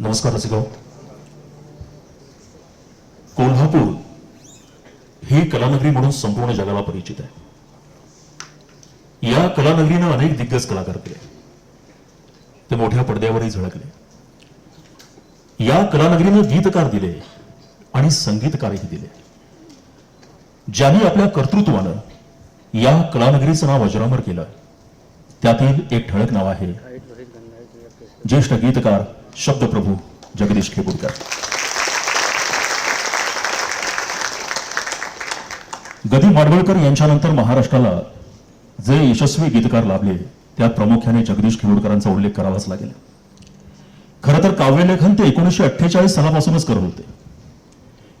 नमस्कार रसिको कोल्हापूर ही कलानगरी म्हणून संपूर्ण जगाला परिचित आहे. या कलानगरीनं अनेक दिग्गज कलाकार केले. ते मोठ्या पडद्यावरही झळकले. या कलानगरीनं गीतकार दिले आणि संगीतकारही दिले. ज्यांनी आपल्या कर्तृत्वानं या कलानगरीचं नाव अजरामर केलं त्यातील एक ठळक नाव आहे ज्येष्ठ गीतकार शब्दप्रभू जगदीश खेपूरकर गदी माडगळकर यांच्यानंतर महाराष्ट्राला जे यशस्वी गीतकार लाभले त्यात प्रामुख्याने जगदीश खेडूरकरांचा उल्लेख करावाच लागेल. खरं तर काव्यलेखन ते एकोणीसशे अठ्ठेचाळीस सालापासूनच करत होते.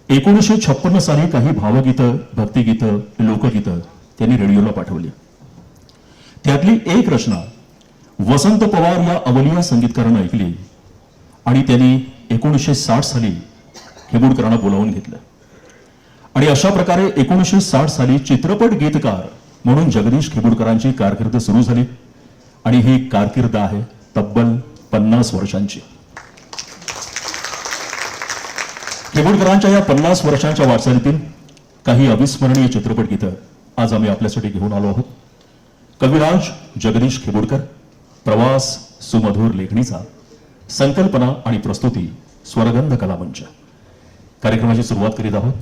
एकोणीसशे छप्पन्न साली काही भावगीतं भक्तिगीतं लोकगीतं त्यांनी रेडिओला पाठवली. त्यातली एक रचना वसंत पवार या अवलिया संगीतकारानं ऐकली. आणि त्यांनी एकोणीसशे साठ साली खेबुडकरांना बोलावून घेतलं. आणि अशा प्रकारे एकोणीसशे साठ साली चित्रपट गीतकार म्हणून जगदीश खेबुडकरांची कारकीर्द सुरू झाली. आणि ही कारकीर्द आहे तब्बल पन्नास वर्षांची. खेबुडकरांच्या या पन्नास वर्षांच्या वाटचालीतील काही अविस्मरणीय चित्रपट गीतं आज आम्ही आपल्यासाठी घेऊन आलो आहोत. कविराज जगदीश खेबुडकर प्रवास सुमधुर लेखणीचा संकल्पना आणि प्रस्तुती स्वरगंध कलामंच. कार्यक्रमाची सुरुवात करीत आहोत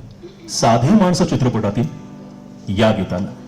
साधी माणसं चित्रपटातील या गीतानं.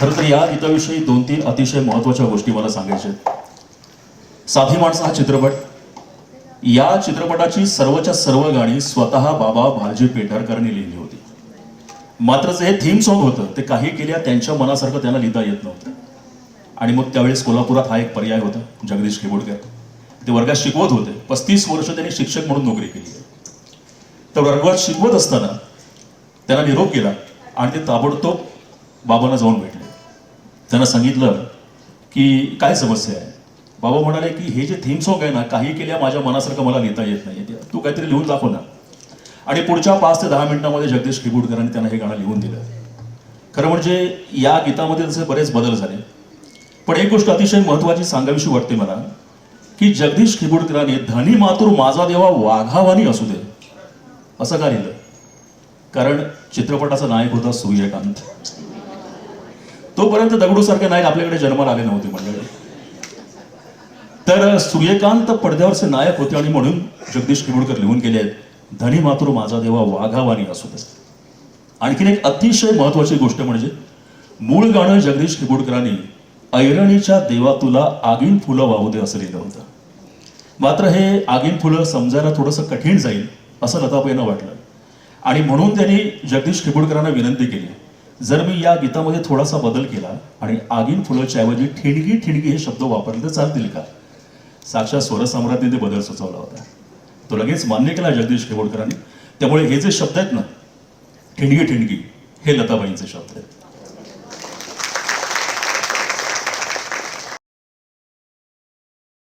खरं तर या गीताविषयी दोन तीन अतिशय महत्त्वाच्या गोष्टी मला सांगायच्या साधी माणसं हा चित्रपट. या चित्रपटाची सर्वच्या सर्व गाणी स्वतः बाबा भालजी पेंढारकरांनी लिहिली होती. मात्र जे हे थीम सॉन्ग होतं ते काही केल्या त्यांच्या मनासारखं त्यांना लिहिता येत नव्हतं. आणि मग त्यावेळेस कोल्हापुरात हा एक पर्याय होता जगदीश खेबोडकर. ते वर्गात शिकवत होते. पस्तीस वर्ष त्यांनी शिक्षक म्हणून नोकरी केली. तर वर्गात शिकवत असताना त्यांना निरोप केला आणि ते ताबडतोब बाबांना जाऊन भेटले. त्यांना सांगितलं की काय समस्या आहे? बाबा म्हणाले की हे जे थीम सॉन्ग आहे ना काही केल्या माझ्या मनासारखं मला लिहिता येत नाही. तू काहीतरी लिहून दाखव ना. आणि पुढच्या पाच ते दहा मिनिटांमध्ये जगदीश खिबुडकरांनी त्यांना हे गाणं लिहून दिलं. खरं म्हणजे या गीतामध्ये तसे बरेच बदल झाले. पण एक गोष्ट अतिशय महत्वाची सांगावीशी वाटते मला की जगदीश खिबुडकरांनी धनी मातूर माझा देवा वाघावानी असू दे असं का लिहिलं? कारण चित्रपटाचा नायक होता सूर्यकांत. तोपर्यंत दगडूसारखे नायक आपल्याकडे जन्माला आले नव्हते मंडळी. तर सूर्यकांत पडद्यावरचे नायक होते आणि म्हणून जगदीश खिबुडकर लिहून गेले आहेत धनी मातृ माझा देवा वाघावानी असू दे आणखीन एक अतिशय महत्वाची गोष्ट म्हणजे मूळ गाणं जगदीश खिबुडकरांनी ऐरणीच्या देवा तुला आगीन फुलं वाहू दे असं लिहिलं होतं. मात्र हे आगीन फुलं समजायला थोडंसं कठीण जाईल असं लताबाईंना वाटलं. आणि म्हणून त्यांनी जगदीश खिबुडकरांना विनंती केली. जर मी या गीतामध्ये थोडासा बदल केला आणि आगीन फुलाच्या ऐवजी ठिणगी ठिणगी हे शब्द वापरले तर चालतील का? साक्षात स्वरसम्राटने ते बदल सुचवला होता. तो लगेच मान्य केला जगदीश केवडकरांनी त्यामुळे हे जे शब्द आहेत ना ठिणगी ठिणगी हे लताबाईंचे शब्द आहेत.